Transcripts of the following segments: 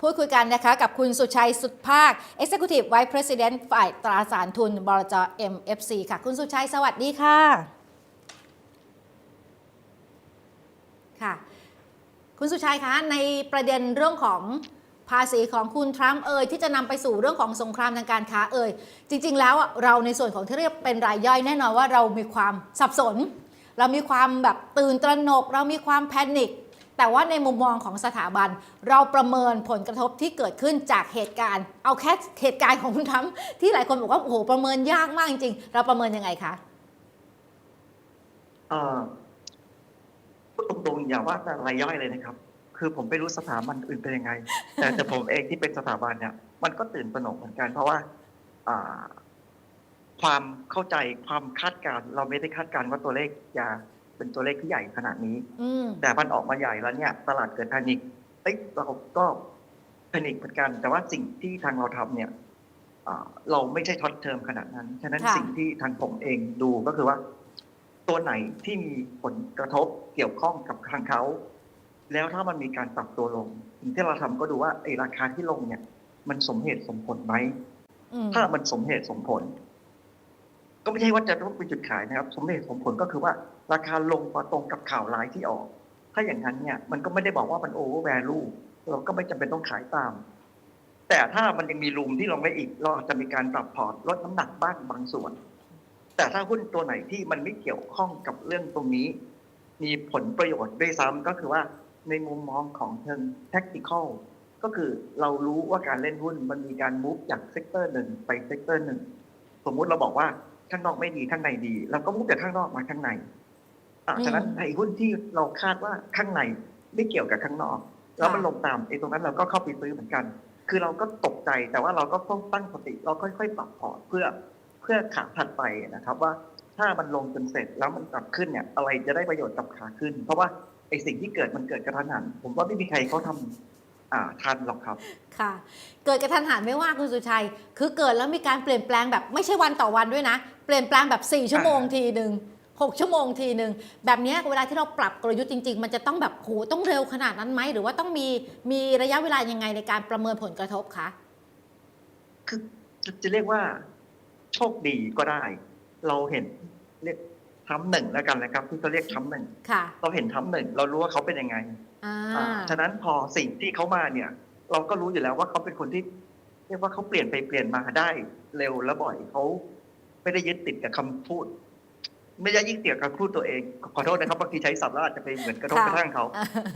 พูดคุยกันนะคะกับคุณสุชัยสุดภาค Executive Vice President ฝ่ายตราสารทุนบลจ MFC ค่ะ คุณสุชัยสวัสดีค่ะ ค่ะ คุณสุชัยคะ ในประเด็นเรื่องของภาษีของคุณทรัมป์เอ่ยที่จะนำไปสู่เรื่องของสงครามทางการค้าเอ่ยจริง ๆ แล้วอะเราในส่วนของที่เรียกเป็นรายย่อยแน่นอนว่าเรามีความสับสน เรามีความแบบตื่นตระหนก เรามีความแพนิค แต่ว่าในมุมมองของสถาบัน เราประเมินผลกระทบที่เกิดขึ้นจากเหตุการณ์ เอาแค่เหตุการณ์ของคุณทรัมที่หลายคนบอกว่าโอ้โหประเมินยากมากจริงๆเราประเมินยังไงคะเอ่อพูดตรงๆอย่าว่าแต่รายย่อยเลยนะครับ คือผมไม่รู้สถาบันอื่นเป็นยังไง แต่แต่ผมเองที่เป็นสถาบันเนี่ย มันก็ตื่นตระหนกเหมือนกัน เพราะว่าอ่าความเข้าใจความคาดการ์เราไม่ได้คาดการ์ว่าตัวเลขจะ เป็นตัวเลขที่ใหญ่ขนาดนี้ อืม แต่มันออกมาใหญ่แล้วเนี่ย ตลาดเกิดแพนิคเอ้ยเราก็แพนิคเหมือนกัน แต่ว่าสิ่งที่ทางเราทำเนี่ยอ่าเราไม่ใช่ช็อตเทอมขนาดนั้น ฉะนั้นค่ะ สิ่งที่ทางผมเองดูก็คือว่า ตัวไหนที่มีผลกระทบเกี่ยวข้องกับทางเขา แล้วถ้ามันมีการปรับตัวลงสิ่งที่เราทำก็ดูว่าไอ้ราคาที่ลงเนี่ย มันสมเหตุสมผลไหม อืมถ้ามันสมเหตุสมผล ก็ไม่ใช่ว่าจะต้องเป็นจุดขายนะครับ สมเหตุสมผลก็คือว่าราคาลงมาตรงกับข่าวร้ายที่ออก ถ้าอย่างนั้นเนี่ยมันก็ไม่ได้บอกว่ามันโอเวอร์แวลูเราก็ไม่จำเป็นต้องขายตาม แต่ถ้ามันยังมีรูมที่ลงได้อีก เราอาจจะมีการปรับพอร์ตลดน้ำหนักบ้างบางส่วน แต่ถ้าหุ้นตัวไหนที่มันไม่เกี่ยวข้องกับเรื่องตรงนี้ มีผลประโยชน์ด้วยซ้ำก็คือว่าในมุมมองของเชิง tactical ก็คือเรารู้ว่าการเล่นหุ้นมันมีการมูฟจากเซกเตอร์หนึ่งไปเซกเตอร์หนึ่ง สมมุติเราบอกว่า ข้างนอกไม่ดีข้างในดี เราก็มูฟจากข้างนอกมาข้างในอะอืมฉะนั้นไอ้หุ้นที่เราคาดว่าข้างในไม่เกี่ยวกับข้างนอก แล้วมันค่ะลงตามไอ้ตรงนั้นเราก็เข้าไปซื้อเหมือนกัน คือเราก็ตกใจแต่ว่าเราก็ต้องตั้งสติ เราค่อยๆปรับพอร์ตเพื่อเพื่อขาถัดไปนะครับ ว่าถ้ามันลงจนเสร็จแล้วมันกลับขึ้นเนี่ย อะไรจะได้ประโยชน์กับขาขึ้น เพราะว่าไอ้สิ่งที่เกิดมันเกิดกระทันหันผมว่าไม่มีใครเขาทำ อ่าทันหรอกครับ ค่ะ เกิดกระทันหันไม่ว่าคุณสุชัย คือเกิดแล้วมีการเปลี่ยนแปลงแบบไม่ใช่วันต่อวันด้วยนะ เปลี่ยนแปลงแบบ 4 ชั่วโมงทีหนึ่ง6 ชั่วโมงทีหนึ่งแบบเนี้ยเวลาที่เราปรับกลยุทธ์จริง ๆ มันจะต้องแบบโหต้องเร็วขนาดนั้นไหม หรือว่าต้องมีมีระยะเวลายังไงในการประเมินผลกระทบคะคือจะจะเรียกว่า โชคดีก็ได้ เราเห็นเรียก ทำหนึ่งแล้วกันนะครับ ที่เขาเรียกทำหนึ่งค่ะ เราเห็นทำหนึ่งเรารู้ว่าเขาเป็นยังไงอ่าอ่าฉะนั้นพอสิ่งที่เขามาเนี่ย เราก็รู้อยู่แล้วว่าเขาเป็นคนที่ เรียกว่าเขาเปลี่ยนไปเปลี่ยนมาได้เร็วและบ่อยเขาไม่ได้ยึดติดกับคำพูด ไม่ได้ยึดติดกับคำพูดตัวเองขอโทษนะครับบางทีใช้ศัพท์แล้วอาจจะไปเหมือนกระทบค่ะกระทั่งเขา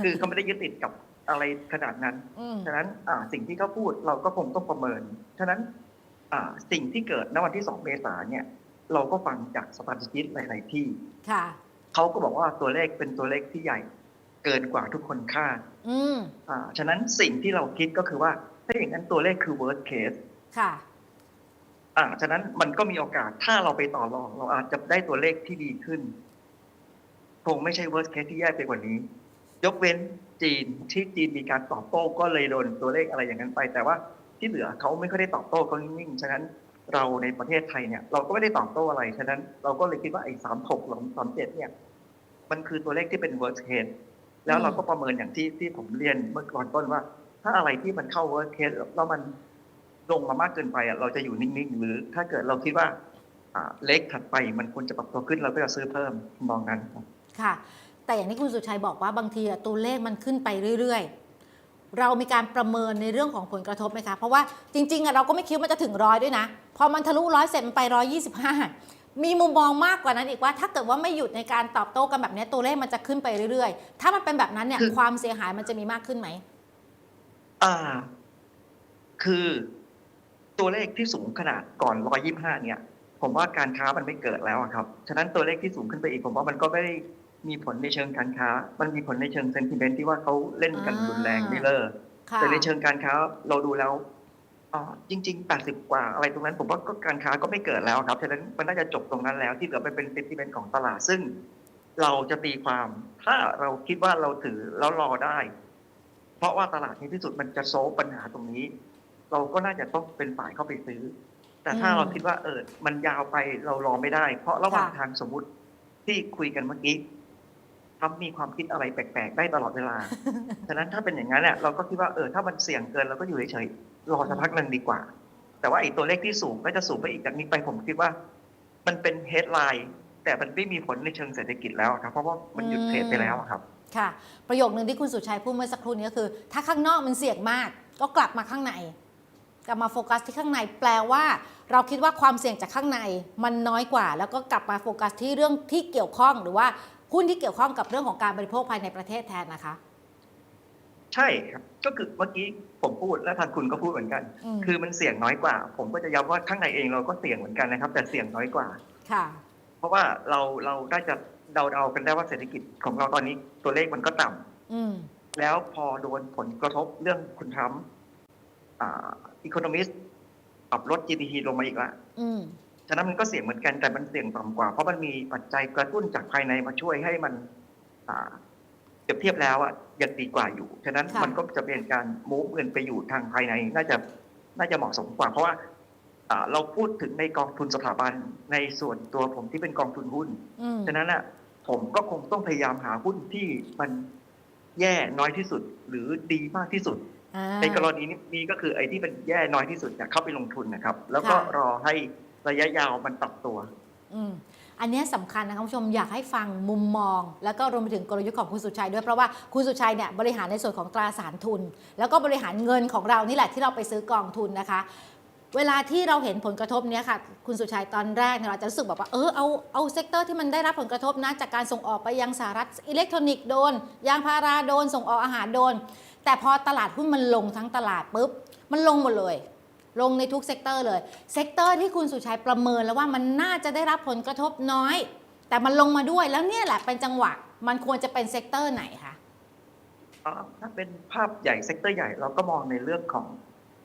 คือเขาไม่ได้ยึดติดกับอะไรขนาดนั้น อืมฉะนั้นอ่าสิ่งที่เขาพูดเราก็คงต้องประเมิน ฉะนั้นอ่าสิ่งที่เกิดณวันที่สองเมษาเนี่ย เราก็ฟังจากสถาบันหลาย ๆ ที่ค่ะเขาก็บอกว่าตัวเลขเป็นตัวเลขที่ใหญ่เกินกว่าทุกคนคาดอืมอ่าฉะนั้นสิ่งที่เราคิดก็คือว่าถ้าอย่างนั้นตัวเลขคือ worst case ค่ะอ่าฉะนั้นมันก็มีโอกาสถ้าเราไปต่อรอง เราอาจจะได้ตัวเลขที่ดีขึ้น คงไม่ใช่ worst case ที่แย่ไปกว่านี้ ยกเว้นจีนที่จีนมีการตอบโต้ก็เลยโดนตัวเลขอะไรอย่างนั้นไป แต่ว่าที่เหลือเขาไม่ค่อยได้ตอบโต้เขานิ่งๆฉะนั้น เราในประเทศไทยเนี่ยเราก็ไม่ได้ตอบโต้อะไร ฉะนั้นเราก็เลยคิดว่าไอ้สามหกหรือสามเจ็ดเนี่ย มันคือตัวเลขที่เป็น worst case แล้วเราก็ประเมินอย่างที่ที่ผมเรียนเมื่อก่อนต้นว่า ถ้าอะไรที่มันเข้า worst case แล้วมันลงมามากเกินไปอะเราจะอยู่นิ่งๆ หรือถ้าเกิดเราคิดว่าอ่าเลขถัดไปมันควรจะปรับตัวขึ้นเราก็จะซื้อเพิ่มมองนั้นครับค่ะ แต่อย่างที่คุณสุชัยบอกว่าบางทีอะตัวเลขมันขึ้นไปเรื่อยๆ เรามีการประเมินในเรื่องของผลกระทบไหมคะ เพราะว่าจริงๆอะเราก็ไม่คิดว่ามันจะถึงร้อยด้วยนะ พอมันทะลุร้อยเสร็จมันไปร้อยยี่สิบห้ามีมุมมองมากกว่านั้นอีกว่าถ้าเกิดว่าไม่หยุดในการตอบโต้กันแบบนี้ตัวเลขมันจะขึ้นไปเรื่อยๆ ถ้ามันเป็นแบบนั้นเนี่ยคือความเสียหายมันจะมีมากขึ้นไหมอ่า คือตัวเลขที่สูงขนาดก่อน125เนี่ย ผมว่าการค้ามันไม่เกิดแล้วอะครับ ฉะนั้นตัวเลขที่สูงขึ้นไปอีกผมว่ามันก็ไม่ได้ มีผลในเชิงการค้า มันมีผลในเชิงเซนติเมนต์ที่ว่าเขาเล่นกันอ่ารุนแรงไม่เลิกค่ะแต่ในเชิงการค้าเราดูแล้วอ่าจริง ๆ 80 กว่าอะไรตรงนั้นผมว่าก็การค้าก็ไม่เกิดแล้วครับฉะนั้นมันน่าจะจบตรงนั้นแล้วที่เหลือไปเป็นเซนติเมนต์ของตลาด ซึ่งเราจะตีความถ้าเราคิดว่าเราถือแล้วรอได้ เพราะว่าตลาดในที่สุดมันจะโซฟปัญหาตรงนี้ เราก็น่าจะต้องเป็นฝ่ายเข้าไปซื้อ แต่ถ้าอืมเราคิดว่าเออมันยาวไปเรารอไม่ได้ เพราะระหว่างค่ะทางสมมุติที่คุยกันเมื่อกี้ ทรัมป์มีความคิดอะไรแปลกๆ ได้ตลอดเวลา ฉะนั้นถ้าเป็นอย่างนั้นเนี่ยเราก็คิดว่าเออถ้ามันเสี่ยงเกินเราก็อยู่เฉยๆรอสักพักหนึ่งดีกว่า แต่ว่าไอ้ตัวเลขที่สูงก็จะสูงไปอีกจากนี้ไปผมคิดว่า มันเป็นเฮดไลน์แต่มันไม่มีผลในเชิงเศรษฐกิจแล้วครับ เพราะว่ามันหยุดเทรดไปแล้วครับ ค่ะ ประโยคนึงที่คุณสุชัยพูดเมื่อสักครู่นี้ก็คือ ถ้าข้างนอกมันเสี่ยงมาก ก็กลับมาข้างในกลับมาโฟกัสที่ข้างในแปลว่า เราคิดว่าความเสี่ยงจากข้างในมันน้อยกว่า แล้วก็กลับมาโฟกัสที่เรื่องที่เกี่ยวข้องหรือว่า หุ้นที่เกี่ยวข้องกับเรื่องของการบริโภคภายในประเทศแทนนะคะ ใช่ครับก็คือเมื่อกี้ผมพูดและทางคุณก็พูดเหมือนกัน อืม คือมันเสี่ยงน้อยกว่า ผมก็จะย้ำว่าข้างในเองเราก็เสี่ยงเหมือนกันนะครับ แต่เสี่ยงน้อยกว่า ค่ะ เพราะว่าเราเราได้จะเดาๆกันได้ว่าเศรษฐกิจของเราตอนนี้ตัวเลขมันก็ต่ำอืม แล้วพอโดนผลกระทบเรื่องคุณทรัมป์อ่าอีโคโนมิสปรับลด GDP ลงมาอีกแล้วอืมฉะนั้นมันก็เสี่ยงเหมือนกันแต่มันเสี่ยงต่ำกว่า เพราะมันมีปัจจัยกระตุ้นจากภายในมาช่วยให้มันอ่าเปรียบเทียบแล้วอะยังดีกว่าอยู่ ฉะนั้นค่ะมันก็จะเป็นการมูฟเงินไปอยู่ทางภายใน น่าจะน่าจะเหมาะสมกว่า เพราะว่าอ่าเราพูดถึงในกองทุนสถาบันในส่วนตัวผมที่เป็นกองทุนหุ้นอืมฉะนั้นอะผมก็คงต้องพยายามหาหุ้นที่มันแย่น้อยที่สุดหรือดีมากที่สุดอ่าในกรณีนี้ก็คือไอ้ที่มันแย่น้อยที่สุดอยากเข้าไปลงทุนนะครับ แล้วก็ค่ะรอให้ ระยะยาวมันปรับตัว อืมอันนี้ยสำคัญนะคะคุณผู้ชมอยากให้ฟังมุมมอง แล้วก็รวมไปถึงกลยุทธ์ของคุณสุชัยด้วยเพราะว่าคุณสุชัยเนี่ยบริหารในส่วนของตราสารทุน แล้วก็บริหารเงินของเรานี่แหละที่เราไปซื้อกองทุนนะคะ เวลาที่เราเห็นผลกระทบเนี้ยค่ะ คุณสุชัยตอนแรกเนี่ยเราจะรู้สึกแบบว่าเออเอาเอาเซกเตอร์ที่มันได้รับผลกระทบนะจากการส่งออกไปยังสหรัฐอิเล็กทรอนิกส์โดนยางพาราโดน ส่งออกอาหารโดน แต่พอตลาดหุ้นมันลงทั้งตลาดปุ๊บมันลงหมดเลย ลงในทุกเซกเตอร์เลย เซกเตอร์ที่คุณสุชัยประเมินแล้วว่ามันน่าจะได้รับผลกระทบน้อย แต่มันลงมาด้วยแล้วเนี่ยแหละเป็นจังหวะ มันควรจะเป็นเซกเตอร์ไหนคะอ่าถ้าเป็นภาพใหญ่เซกเตอร์ใหญ่เราก็มองในเรื่องของ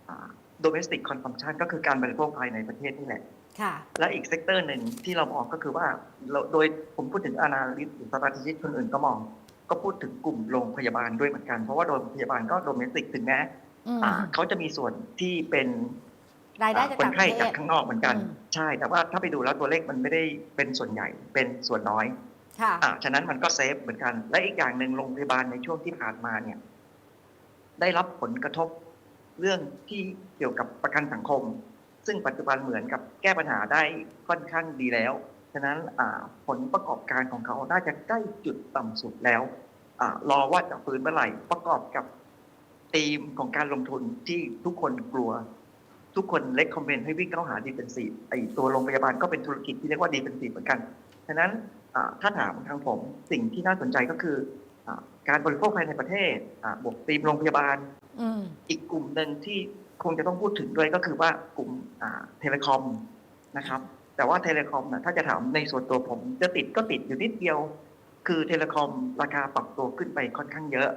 อ่า domestic consumption ก็คือการบริโภคภายในประเทศนี่แหละค่ะและอีกเซกเตอร์หนึ่งที่เรามองก็คือว่าเราโดยผมพูดถึง analyst หรือ strategist คนอื่นก็มอง ก็พูดถึงกลุ่มโรงพยาบาลด้วยเหมือนกัน เพราะว่าโรงพยาบาลก็ domestic ถึงแม้ อืมอ่าเขาจะมีส่วนที่เป็นรายได้อ่าจากคนต่างปไข้ระเทจากศข้างนอกเหมือนกันอืมใช่ แต่ว่าถ้าไปดูแล้วตัวเลขมันไม่ได้เป็นส่วนใหญ่เป็นส่วนน้อยค่ะอ่าฉะนั้นมันก็เซฟเหมือนกัน และอีกอย่างหนึ่งโรงพยาบาลในช่วงที่ผ่านมาเนี่ย ได้รับผลกระทบเรื่องที่เกี่ยวกับประกันสังคม ซึ่งปัจจุบันเหมือนกับแก้ปัญหาได้ค่อนข้างดีแล้ว ฉะนั้นอ่าผลประกอบการของเขาน่าจะใกล้จุดต่ำสุดแล้วอารอว่าจะฟื้นเมื่อไหร่ประกอบกับ ธีมของการลงทุนที่ทุกคนกลัว ทุกคนเล็กคอมเมนต์ให้วิ่งเข้าหาดีเฟนซีฟไอตัวโรงพยาบาลก็เป็นธุรกิจที่เรียกว่าดีเฟนซีฟเหมือนกันฉะนั้นอ่าถ้าถามทางผมสิ่งที่น่าสนใจก็คืออาการบริโภคภายในประเทศอ่าบวกธีมโรงพยาบาลอืมอีกกลุ่มหนึ่งที่คงจะต้องพูดถึงด้วยก็คือว่ากลุ่มอ่าเทเลคอมนะครับ แต่ว่าเทเลคอมนะถ้าจะถามในส่วนตัวผมจะติดก็ติดอยู่นิดเดียว คือเทเลคอมราคาปรับตัวขึ้นไปค่อนข้างเยอะ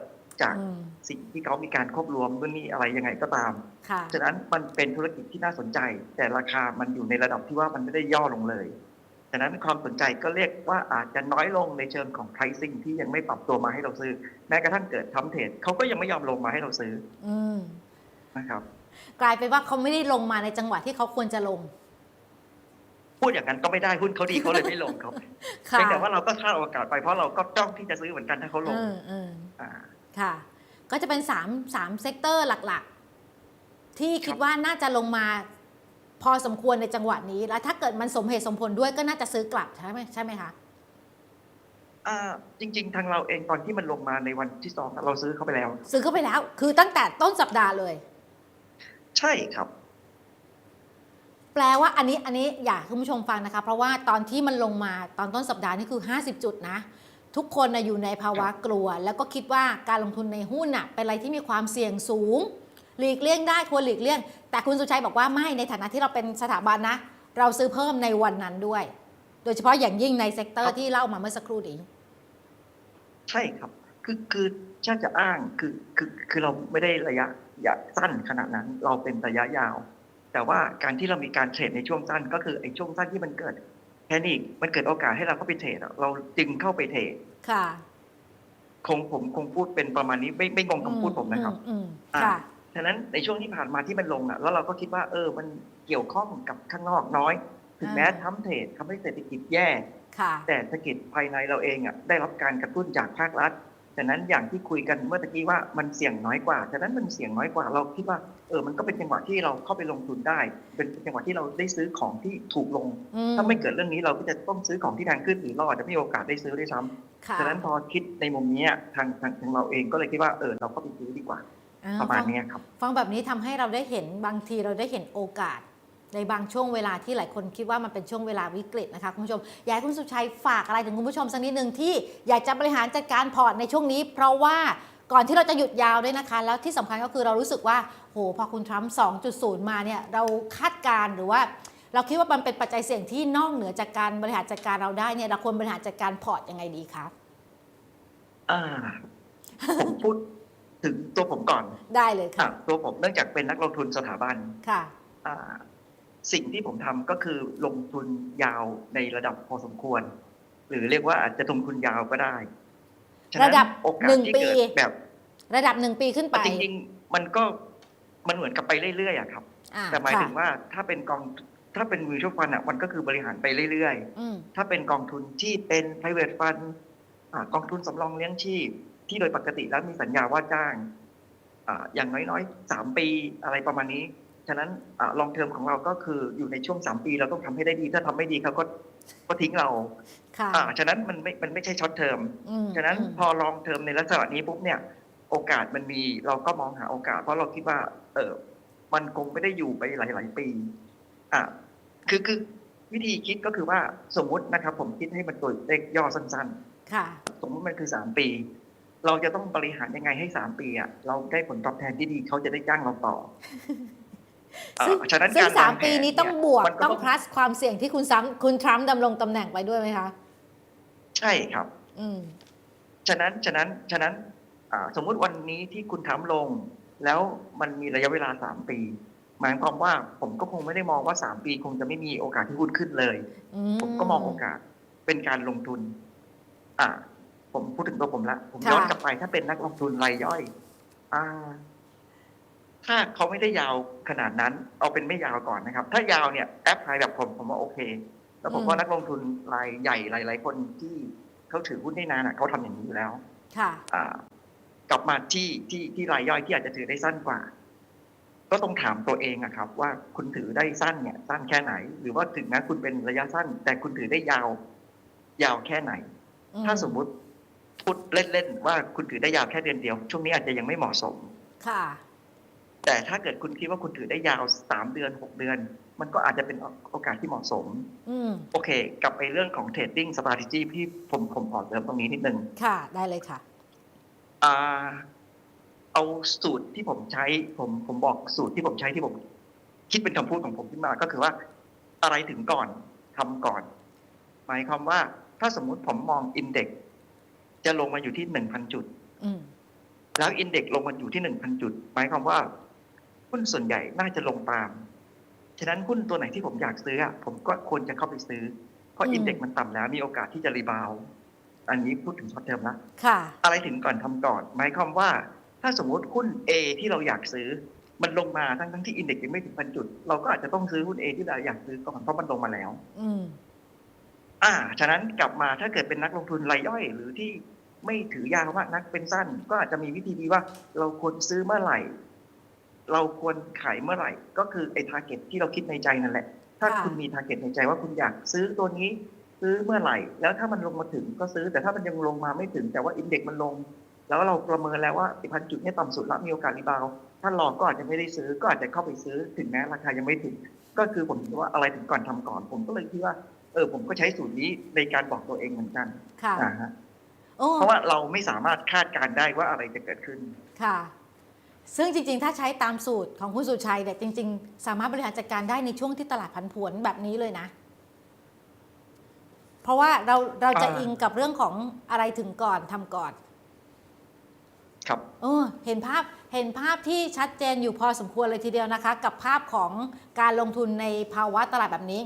จากอืมสิ่งที่เขามีการควบรวมนู่นนี่อะไรยังไงก็ตามค่ะฉะนั้นมันเป็นธุรกิจที่น่าสนใจ แต่ราคามันอยู่ในระดับที่ว่ามันไม่ได้ย่อลงเลย ฉะนั้นความสนใจก็เรียกว่าอาจจะน้อยลงในเชิงของ pricing ที่ยังไม่ปรับตัวมาให้เราซื้อ แม้กระทั่งเกิดทำเทรดเขาก็ยังไม่ยอมลงมาให้เราซื้ออืมนะครับกลายเป็นว่าเขาไม่ได้ลงมาในจังหวะที่เขาควรจะลง พูดอย่างนั้นก็ไม่ได้หุ้นเขาดีเขาเลยไม่ลงครับค่ะเพียงแต่ว่าเราก็คาดโอกาสไปเพราะเราก็จ้องที่จะซื้อเหมือนกันถ้าเขาลงอืมอืมอ่า ค่ะ ก็จะเป็น3 3เซกเตอร์หลักๆ ที่คิดว่าน่าจะลงมาพอสมควรในจังหวะนี้ แล้วถ้าเกิดมันสมเหตุสมผลด้วยก็น่าจะซื้อกลับใช่ไหมใช่ไหมคะอ่าจริง ๆ ทางเราเองตอนที่มันลงมาในวันที่สองเราซื้อเข้าไปแล้ว ซื้อเข้าไปแล้ว คือตั้งแต่ต้นสัปดาห์เลย ใช่ครับ แปลว่าอันนี้อันนี้อยากให้คุณผู้ชมฟังนะคะ เพราะว่าตอนที่มันลงมาตอนต้นสัปดาห์นี่คือ 50 จุดนะ ทุกคนนะอยู่ในภาวะกลัว แล้วก็คิดว่าการลงทุนในหุ้นน่ะเป็นอะไรที่มีความเสี่ยงสูง หลีกเลี่ยงได้ควรหลีกเลี่ยง แต่คุณสุชัยบอกว่าไม่ในฐานะที่เราเป็นสถาบันนะ เราซื้อเพิ่มในวันนั้นด้วย โดยเฉพาะอย่างยิ่งในเซกเตอครัร์บที่เล่ามาเมื่อสักครู่นี้ใช่ครับ คือคือถ้าจะอ้างคือคือคือเราไม่ได้ระยะอยากสั้นขนาดนั้น เราเป็นระยะยาว แต่ว่าการที่เรามีการเทรดในช่วงสั้นก็คือไอ้ช่วงสั้นที่มันเกิด แพนิคมันเกิดโอกาสให้เราเข้าไปเทรดอะเราจึงเข้าไปเทรดค่ะ คงผมคงพูดเป็นประมาณนี้ไม่ไม่งงคำพูดผมนะครับ อืมอ่าค่ะ ฉะนั้นในช่วงที่ผ่านมาที่มันลงอะแล้วเราก็คิดว่าเออมันเกี่ยวข้องกับข้างนอกน้อย ถึงแม้อ่าทำเทรดทำให้เศรษฐกิจแย่ ค่ะ แต่เศรษฐกิจภายในเราเองอะได้รับการกระตุ้นจากภาครัฐฉะนั้นอย่างที่คุยกันเมื่อตะกี้ว่ามันเสี่ยงน้อยกว่า ฉะนั้นมันเสี่ยงน้อยกว่าเราคิดว่าเออมันก็เป็นจังหวะที่เราเข้าไปลงทุนได้ เป็นจังหวะที่เราได้ซื้อของที่ถูกลงอืมถ้าไม่เกิดเรื่องนี้เราก็จะต้องซื้อของที่แพงขึ้นหรือเราอาจจะไม่มีโอกาสได้ซื้อด้วยซ้ค่ะำฉะนั้นพอคิดในมุมเนี้ยทางทางทางเราเองก็เลยคิดว่าเออเราก็ไปซื้อดีกว่าอ่าประมาณฟังเนี้ยครับฟังแบบนี้ทำให้เราได้เห็นบางทีเราได้เห็นโอกาส ในบางช่วงเวลาที่หลายคนคิดว่ามันเป็นช่วงเวลาวิกฤตนะคะคุณผู้ชม อยากให้คุณสุชัยฝากอะไรถึงคุณผู้ชมสักนิดหนึ่งที่อยากจะบริหารจัดการพอร์ตในช่วงนี้ เพราะว่าก่อนที่เราจะหยุดยาวด้วยนะคะ แล้วที่สำคัญก็คือเรารู้สึกว่าโหพอคุณทรัมป์2.0 มาเนี่ยเราคาดการณ์หรือว่า เราคิดว่ามันเป็นปัจจัยเสี่ยงที่นอกเหนือจากการบริหารจัดการเราได้เนี่ยเราควรบริหารจัดการพอร์ตยังไงดีคะอ่าผมพูดถึงตัวผมก่อนได้เลยอะค่ะ ตัวผมเนื่องจากเป็นนักลงทุนสถาบันค่ะอ่า สิ่งที่ผมทำก็คือลงทุนยาวในระดับพอสมควร หรือเรียกว่าอาจจะลงทุนยาวก็ได้ฉนั้นระดับโอกาหนึ่สงที่ปีเกิดแบบ ระดับหนึ่งปีขึ้นไปจริงๆมันก็มันเหมือนกับไปเรื่อยๆอะครับอ่าแต่หมายค่ะถึงว่าถ้าเป็นกองถ้าเป็นมือชั่วฟันอะมันก็คือบริหารไปเรื่อยอืมๆถ้าเป็นกองทุนที่เป็น private fund อ่ากองทุนสำรองเลี้ยงชีพ ที่โดยปกติแล้วมีสัญญาว่าจ้างอ่าอย่างน้อยๆสามปีอะไรประมาณนี้ ฉะนั้นลองเทอมของเราก็คืออยู่ในช่วงสามปีเราต้องทำให้ได้ดี ถ้าทำไม่ดีเขาก็ก็ทิ้งเราค่ะอ่าฉะนั้นมันไม่มันไม่ใช่ช็อตเทอมอืมฉะนั้นอืมพอลองเทอมในลักษณะนี้ปุ๊บเนี่ย โอกาสมันมีเราก็มองหาโอกาส เพราะเราคิดว่า เออมันคงไม่ได้อยู่ไปหลาย ๆ ปี อ่าคือคือวิธีคิดก็คือว่าสมมุตินะครับ ผมคิดให้มันตัวเลขย่อสั้นค่ะๆสมมติมันคือสามปี เราจะต้องบริหารยังไงให้สามปีอะเราได้ผลตอบแทนที่ดีเขาจะได้จ้างเราต่ออ่า ซึ่งฉะนั้นซึ่งการวสามแผปีนี้เยต้องบวกมันต้อง plus ความเสี่ยงที่คุณซ้ำคุณทรัมป์ดำรงตำแหน่งไปด้วยไหมคะ ใช่ครับ อืมฉะนั้นฉะนั้นฉะนั้นอ่าสมมุติวันนี้ที่คุณทำลง แล้วมันมีระยะเวลาสามปีหมายความว่าผมก็คงไม่ได้มองว่าสามปีคงจะไม่มีโอกาสที่หุ้นขึ้นเลยอืผมก็มองโอกาสเป็นการลงทุน อ่า ผมพูดถึงตัวผมละ ผมย้อนกลับไปถ้าเป็นนักลงทุนรายย่อย อ่า ถ้าเขาไม่ได้ยาวขนาดนั้น เอาเป็นไม่ยาวก่อนนะครับ ถ้ายาวเนี่ยแอปไฮแบบผมผมว่าโอเค แล้วผมว่านักลงทุนรายใหญ่หลาย ๆ คนที่เขาถือหุ้นได้นานอะเขาทำอย่างนี้อยู่แล้ว ค่ะอ่ากลับมาที่ที่ที่รายย่อยที่อาจจะถือได้สั้นกว่า ก็ต้องถามตัวเองอะครับ ว่าคุณถือได้สั้นเนี่ย สั้นแค่ไหน หรือว่าถึงแม้คุณเป็นระยะสั้น แต่คุณถือได้ยาว ยาวแค่ไหน ถ้าสมมุติพูดเล่นๆว่าคุณถือได้ยาวแค่เดือนเดียว ช่วงนี้อาจจะยังไม่เหมาะสม ค่ะ แต่ถ้าเกิดคุณคิดว่าคุณถือได้ยาวสามเดือนหกเดือน มันก็อาจจะเป็นโอกาสที่เหมาะสมอืมโอเค กลับไปเรื่องของ trading strategy พี่ผมผมขอเสริมตรงนี้นิดนึง ค่ะ ได้เลยค่ะอ่าเอาสูตรที่ผมใช้ ผมผมบอกสูตรที่ผมใช้ที่ผม คิดเป็นคำพูดของผมขึ้นมา ก็คือว่าอะไรถึงก่อนทำก่อน หมายความว่า ถ้าสมมุติผมมองอินเด็กจะลงมาอยู่ที่หนึ่งพันจุดอืมแล้วอินเด็กลงมาอยู่ที่หนึ่งพันจุด หมายความว่า หุ้นส่วนใหญ่น่าจะลงตาม ฉะนั้นหุ้นตัวไหนที่ผมอยากซื้ออะผมก็ควรจะเข้าไปซื้อ เพราะอืมอินเด็กมันต่ำแล้ว มีโอกาสที่จะรีบาวด์อันนี้พูดถึงช็อตเทอมละค่ะ อะไรถึงก่อนทำก่อน หมายความว่า ถ้าสมมุติหุ้น A ที่เราอยากซื้อ มันลงมาทั้งทั้งที่อินเด็กซ์ยังไม่ถึงพันจุด เราก็อาจจะต้องซื้อหุ้น A ที่เราอยากซื้อก่อนเพราะมันลงมาแล้ว อืมอ่า ฉะนั้นกลับมาถ้าเกิดเป็นนักลงทุนรายย่อย หรือที่ไม่ถือยาวมากนักเป็นสั้น ก็อาจจะมีวิธีดีว่า เราควรซื้อเมื่อไหร่ เราควรขายเมื่อไหร่ ก็คือไอ้ทาร์เก็ตที่เราคิดในใจนั่นแหละ ถ้าค่ะ คุณมีทาร์เก็ตในใจว่าคุณอยากซื้อตัวนี้ซื้อเมื่อไหร่ แล้วถ้ามันลงมาถึงก็ซื้อ แต่ถ้ามันยังลงมาไม่ถึง แต่ว่าอินเด็กซ์มันลง แล้วเราประเมินแล้วว่าพันจุดเนี่ยต่ำสุดแล้วมีโอกาสรีบาวด์ถ้ารอก็อาจจะไม่ได้ซื้อก็อาจจะเข้าไปซื้อถึงแม้ราคายังไม่ถึง ก็คือผมคิดว่าอะไรถึงก่อนทำก่อน ผมก็เลยคิดว่าเออผมก็ใช้สูตรนี้ในการบอกตัวเองเหมือนกันค่ะอ่าฮะโอ้เพราะว่าเราไม่สามารถคาดการณ์ได้ว่าอะไรจะเกิดขึ้น ค่ะ ซึ่งจริงๆ ถ้าใช้ตามสูตรของคุณสุชัยเนี่ยจริง ๆ สามารถบริหารจัดการได้ในช่วงที่ตลาดผันผวนแบบนี้เลยนะ เพราะว่าเราเราจะอ่าอิงกับเรื่องของอะไรถึงก่อนทำก่อน ครับเออเห็นภาพเห็นภาพที่ชัดเจนอยู่พอสมควรเลยทีเดียวนะคะ กับภาพของการลงทุนในภาวะตลาดแบบนี้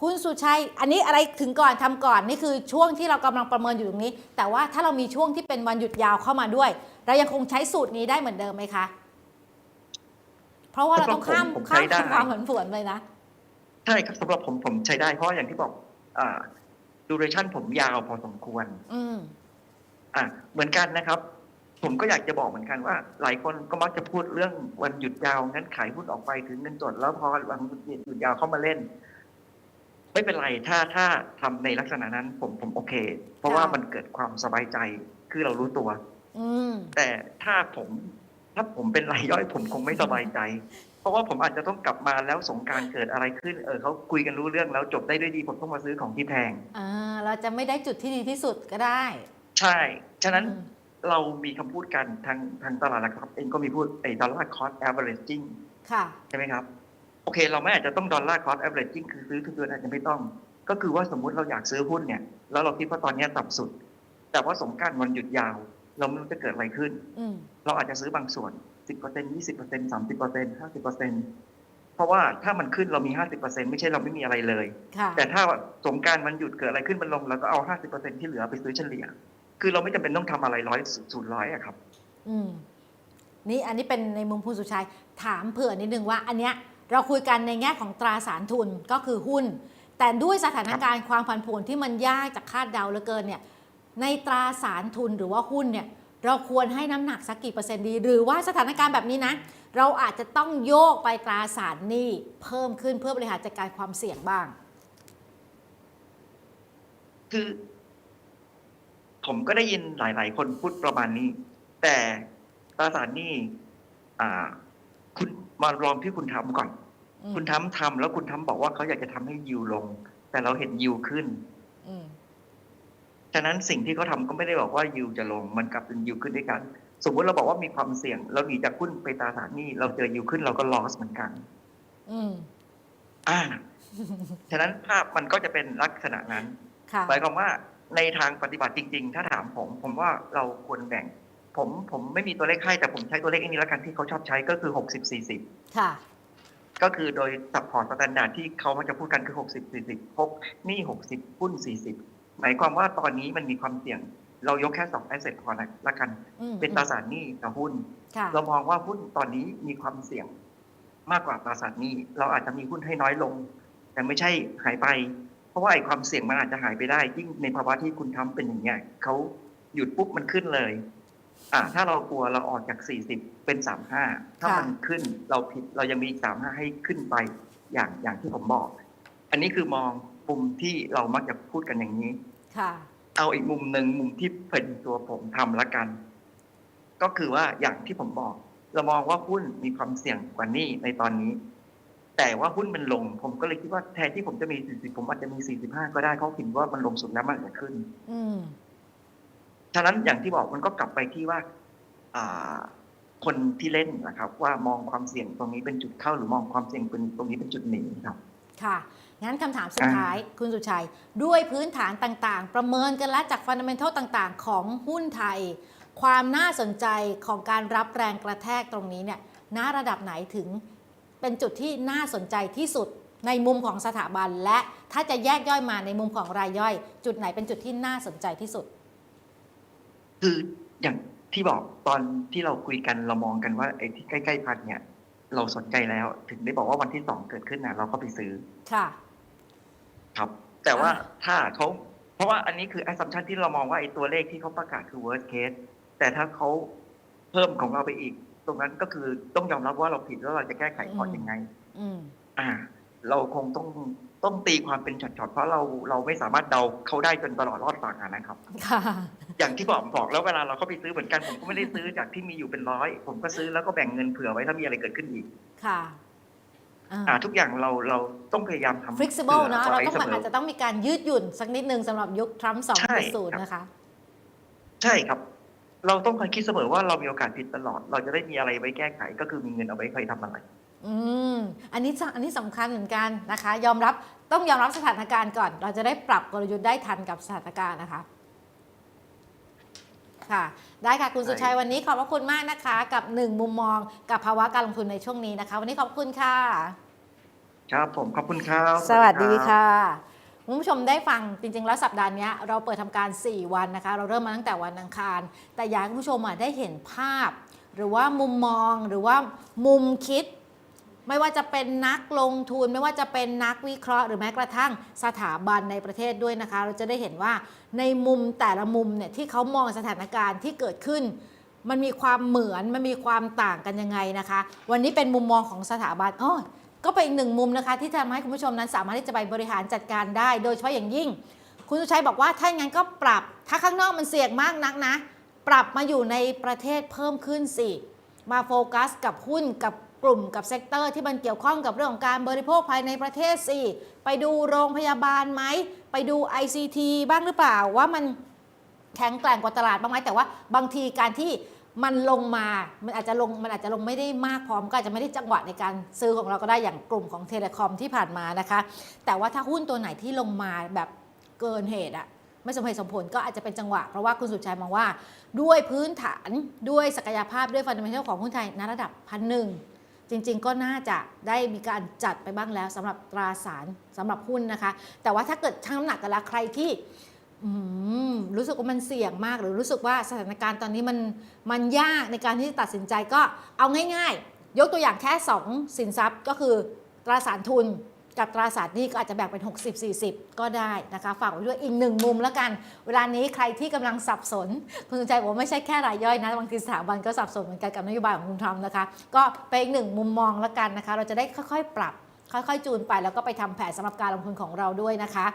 คุณสุชัย อันนี้อะไรถึงก่อนทำก่อนนี่คือช่วงที่เรากำลังประเมินอยู่ตรงนี้ แต่ว่าถ้าเรามีช่วงที่เป็นวันหยุดยาวเข้ามาด้วย เรายังคงใช้สูตรนี้ได้เหมือนเดิมไหมคะ เพราะว่าเราต้องข้ามผมผมข้ามใช้ได้ความผันผวนเลยนะ ใช่ครับสำหรับผมผมใช้ได้เพราะอย่างที่บอกอ่าดูเรชั่นผมยาวพอสมควร อืมอะเหมือนกันนะครับ ผมก็อยากจะบอกเหมือนกันว่า หลายคนก็มักจะพูดเรื่องวันหยุดยาวงั้นขายหุ้นออกไปถึงเงินสดแล้วพอวันหยุดยาวเข้ามาเล่น ไม่เป็นไรถ้าถ้าทำในลักษณะนั้น ผมผมโอเค เพราะว่าค่ะมันเกิดความสบายใจคือเรารู้ตัว อืมแต่ถ้าผมถ้าผมเป็นรายย่อยผมคงไม่สบายใจ เพราะว่าผมอาจจะต้องกลับมาแล้วสงกรารเกิดอะไรขึ้นเออเขาคุยกันรู้เรื่องแล้วจบได้ด้วยดีผมต้องมาซื้อของที่แพงอ่าเราจะไม่ได้จุดที่ดีที่สุดก็ได้ ใช่ ฉะนั้นอืมเรามีคำพูดกันทางทางตลาดหลักทรัพย์เองก็มีพูดไอ้ดอลลาร์คอสแอเวอเรจิ้งค่ะใช่ไหมครับ โอเค เราไม่อาจจะต้องดอลลาร์คอสแอเวอเรจิ้งคือซื้อทุกเดือนอาจจะไม่ต้อง ก็คือว่าสมมุติเราอยากซื้อหุ้นเนี่ย แล้วเราคิดว่าตอนเนี้ยต่ำสุด แต่ว่าสงกรารวันหยุดยาว เราไม่รู้จะเกิดอะไรขึ้น อืมเราอาจจะซื้อบางส่วน10% 20% 30% 50%เพราะว่าถ้ามันขึ้นเรามี50%ไม่ใช่เราไม่มีอะไรเลย ค่ะ แต่ถ้าสงกรารมันหยุดเกิดอะไรขึ้นมันลงเราก็เอา50%ที่เหลือไปซื้อเฉลี่ย คือเราไม่จำเป็นต้องทำอะไรร้อยศูนย์ร้อยอะครับ อืมนี่อันนี้เป็นในมุมคุณสุชัย ถามเผื่อนิดนึงว่า อันเนี้ยเราคุยกันในแง่ของตราสารทุนก็คือหุ้น แต่ด้วยสถานการณ์ความผันผวนที่มันยากจากคาดเดาเหลือเกินเนี่ย ในตราสารทุนหรือว่าหุ้นเนี่ยเราควรให้น้ำหนักสักกี่เปอร์เซ็นต์ดี หรือว่าสถานการณ์แบบนี้นะ เราอาจจะต้องโยกไปตราสารหนี้เพิ่มขึ้นเพื่อบริหารจัดการความเสี่ยงบ้าง คือ ผมก็ได้ยินหลาย ๆ คนพูดประมาณนี้ แต่ตราสารหนี้อ่า คุณมาลองที่คุณทำก่อนอืมคุณทำทำแล้วคุณทำบอกว่าเขาอยากจะทำให้ยิวลง แต่เราเห็นยิวขึ้นอืม ฉะนั้นสิ่งที่เขาทำก็ไม่ได้บอกว่ายิวจะลงมันกลับเป็นยิวขึ้นด้วยกัน สมมติเราบอกว่ามีความเสี่ยง เราหนีจากหุ้นไปตราสารหนี้เราเจอยิวขึ้นเราก็ลอสเหมือนกัน อืมอ่าฉะนั้นภาพมันก็จะเป็นลักษณะนั้นค่ะหมายความว่าในทางปฏิบัติจริง ๆ ถ้าถามผม ผมว่าเราควรแบ่ง ผมผมไม่มีตัวเลขให้แต่ผมใช้ตัวเลขอันนี้แล้วกันที่เขาชอบใช้ก็คือ60 40ค่ะ ก็คือโดยสัพพอร์ตสแตนดาร์ดที่เขามักจะพูดกันคือ60 40พกหนี่60หุ้น40 หมายความว่าตอนนี้มันมีความเสี่ยง เรายกแค่2 asset พอนะละกันอืมเป็นตราสารหนี้กับหุ้นค่ะเรามองว่าหุ้นตอนนี้มีความเสี่ยงมากกว่าตราสารหนี้ เราอาจจะมีหุ้นให้น้อยลง แต่ไม่ใช่หายไป เพราะว่าไอ้ความเสี่ยงมันอาจจะหายไปได้ยิ่งในภาวะที่คุณทำเป็นอย่างเงี้ยเขาหยุดปุ๊บมันขึ้นเลย อ่า ถ้าเรากลัวเราออกจาก40เป็น35ถ้าค่ะมันขึ้นเราผิดเรายังมีอีก35ให้ขึ้นไปอย่างอย่างที่ผมบอก อันนี้คือมอง มุมที่เรามักจะพูดกันอย่างนี้ ค่ะ เอาอีกมุมหนึ่งมุมที่เป็นตัวผมทำละกัน ก็คือว่าอย่างที่ผมบอก เรามองว่าหุ้นมีความเสี่ยงกว่านี้ในตอนนี้ แต่ว่าหุ้นมันลง ผมก็เลยคิดว่าแทนที่ผมจะมี40ผมอาจจะมี45ก็ได้เขาคิดว่ามันลงสุดแล้วมันอาจจะขึ้น อืมฉะนั้นอย่างที่บอกมันก็กลับไปที่ว่า อ่าคนที่เล่นนะครับ ว่ามองความเสี่ยงตรงนี้เป็นจุดเข้าหรือมองความเสี่ยงเป็นตรงนี้เป็นจุดหนีครับ ค่ะ งั้นคำถามสุดท้ายคุณสุชัย ด้วยพื้นฐานต่างๆ ประเมินกันแล้วจากฟันเดเมนทัลต่างๆ ของหุ้นไทย ความน่าสนใจของการรับแรงกระแทกตรงนี้เนี่ยณระดับไหนถึงเป็นจุดที่น่าสนใจที่สุดในมุมของสถาบัน และถ้าจะแยกย่อยมาในมุมของรายย่อย จุดไหนเป็นจุดที่น่าสนใจที่สุด คืออย่างที่บอกตอนที่เราคุยกันเรามองกันว่าไอ้ที่ใกล้ๆพันเนี่ย เราสนใจแล้ว ถึงได้บอกว่าวันที่สองเกิดขึ้นนะเราก็ไปซื้อค่ะ ครับ แต่ว่าอ่าถ้าเขาเพราะว่าอันนี้คือ assumption ที่เรามองว่าไอ้ตัวเลขที่เขาประกาศคือ worst case แต่ถ้าเขาเพิ่มของเราไปอีก ตรงนั้นก็คือต้องยอมรับว่าเราผิดแล้วเราจะแก้ไขพอร์ตยังไง อืมอ่า เราคงต้องต้องตีความเป็นช็อตๆเพราะเราเราไม่สามารถเดาเขาได้จนตลอดรอดฝั่งอะนะครับ ค่ะ อย่างที่บอกบอกแล้วเวลาเราเข้าไปซื้อเหมือนกันผมก็ไม่ได้ซื้อจากที่มีอยู่เป็นร้อย ผมก็ซื้อแล้วก็แบ่งเงินเผื่อไว้ถ้ามีอะไรเกิดขึ้นอีก ค่ะ อ่าทุกอย่างเราเราต้องพยายามทำ flexible เนอะผื่เราไว้ต้องสมอาจจะต้องมีการยืดหยุ่นสักนิดนึงสำหรับยุคทรัมป์ใช่ครับ2.0นะคะ ใช่ครับ เราต้องคอยคิดเสมอว่าเรามีโอกาสผิดตลอด เราจะได้มีอะไรไว้แก้ไข ก็คือมีเงินเอาไว้ใครทำอะไร อืมอันนี้สอันนี้สำคัญเหมือนกันนะคะ ยอมรับต้องยอมรับสถานการณ์ก่อน เราจะได้ปรับกลยุทธ์ได้ทันกับสถานการณ์นะคะ ค่ะ ได้ค่ะคุณใช่สุชัยวันนี้ขอบพระคุณมากนะคะ กับหนึ่งมุมมองกับภาวะการลงทุนในช่วงนี้นะคะ วันนี้ขอบคุณค่ะ ครับผมขอบคุณครับ สวัสดีรับค่ะคุณผู้ชมได้ฟังจริงๆ แล้วสัปดาห์เนี้ยเราเปิดทำการ 4 วันนะคะ เราเริ่มมาตั้งแต่วันอังคาร แต่อยากให้คุณผู้ชมอะได้เห็นภาพ หรือว่ามุมมองหรือว่ามุมคิด ไม่ว่าจะเป็นนักลงทุน ไม่ว่าจะเป็นนักวิเคราะห์หรือแม้กระทั่งสถาบันในประเทศด้วยนะคะ เราจะได้เห็นว่าในมุมแต่ละมุมเนี่ยที่เขามองสถานการณ์ที่เกิดขึ้น มันมีความเหมือนมันมีความต่างกันยังไงนะคะ วันนี้เป็นมุมมองของสถาบันอ้อก็เป็นอีกหนึ่งมุมนะคะ ที่ทำให้คุณผู้ชมนั้นสามารถที่จะไปบริหารจัดการได้ โดยเฉพาะอย่างยิ่ง คุณสุชัยบอกว่าถ้าอย่างนั้นก็ปรับ ถ้าข้างนอกมันเสี่ยงมากนักนะ ปรับมาอยู่ในประเทศเพิ่มขึ้นสิมาโฟกัสกับหุ้นกับ กลุ่มกับเซกเตอร์ที่มันเกี่ยวข้องกับเรื่องของการบริโภคภายในประเทศสิไปดูโรงพยาบาลไหม ไปดู ICT บ้างหรือเปล่าว่ามันแข็งแกร่งกว่าตลาดบ้างไหมแต่ว่าบางทีการที่มันลงมา มันอาจจะลง มันอาจจะลงไม่ได้มากพร้อม ก็อาจจะไม่ได้จังหวะในการซื้อของเราก็ได้อย่างกลุ่มของเทเลคอมที่ผ่านมานะคะ แต่ว่าถ้าหุ้นตัวไหนที่ลงมาแบบเกินเหตุอะไม่สมเหตุสมผลก็อาจจะเป็นจังหวะ เพราะว่าคุณสุชัยมองว่า ด้วยพื้นฐาน ด้วยศักยภาพ ด้วยฟันเดเมนทัลของหุ้นไทยณระดับพันหนึ่ง จริงๆ ก็น่าจะได้มีการจัดไปบ้างแล้วสำหรับตราสารสำหรับหุ้นนะคะ แต่ว่าถ้าเกิดชั่งน้ำหนักกันละใครที่รู้สึกว่ามันเสี่ยงมากหรือรู้สึกว่าสถานการณ์ตอนนี้มันมันยากในการที่จะตัดสินใจก็เอาง่าย ๆ ยกตัวอย่างแค่ 2 สินทรัพย์ก็คือตราสารทุน กับตราสารหนี้ก็อาจจะแบ่งเป็น 60-40 ก็ได้นะคะ ฝากไว้ด้วยอีกหนึ่งมุมแล้วกัน เวลานี้ใครที่กำลังสับสน คุณสนใจบอกว่าไม่ใช่แค่รายย่อยนะบางทีสถาบันก็สับสนเหมือนกันกับนโยบายของคุณทรัมนะคะ ก็เป็นอีกหนึ่งมุมมองแล้วกันนะคะ เราจะได้ค่อยๆ ปรับ ค่อยๆ จูนไปแล้วก็ไปทำแผนสำหรับการลงทุนของเราด้วยนะคะ